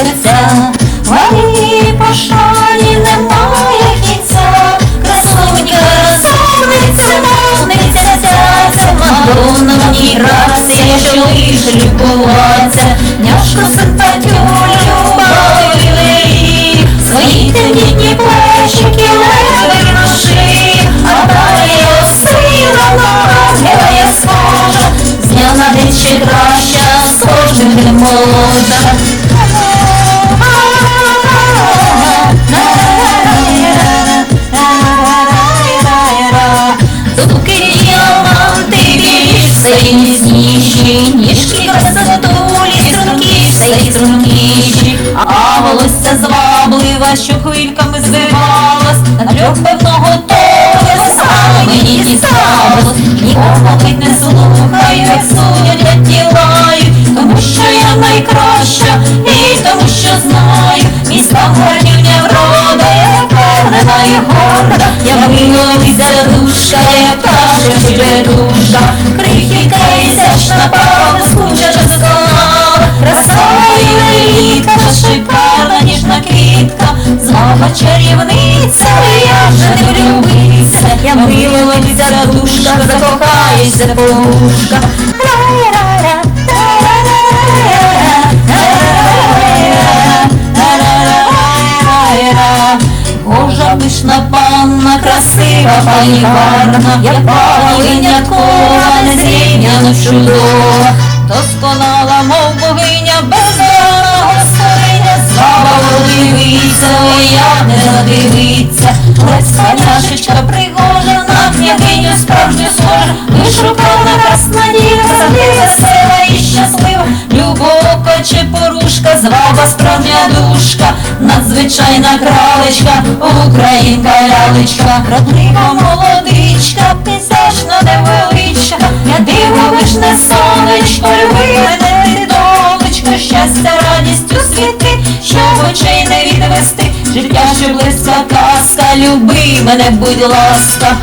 серця, Моїй пошані немає кінця, красунька розсадниця, ножниця, ця це Мадонна і грація, що лиш любуваться, няшка сипать любові, свої темні плечики леви на а далі осила героя схожа, з дня на день ще краща, з кожним молода. Та що хвильками звивалась, на нальот певно толя стало мені дісталось, Нікого мить не слухають, судять, відділають, тому що я найкраща і тому, що знаю, міста горнівня врода, я впевнена і горда, я миловіця душа, яка ще буде душа, крихітка. чарівниця, я вже не влюбився, я миловиця, душка, закохаюся, полушка. Божа пишна панна, красива пані гарна, я палиня кола, незрівняно чудова, досконала. Леська няшечка пригожа, на княгиню справжню схожа, вишукана красна дівка, завжди весела і щаслива, любовка чи порушка, зваба справжня душка, надзвичайна кралечка, українка лялечка, краплива молодичка, пейзажна невеличка, я дивовижне сонечко, люби мене ти донечко, щастя, радістю світи, щоб очей не відвести, життя ще близько коста, люби мене, будь ласка.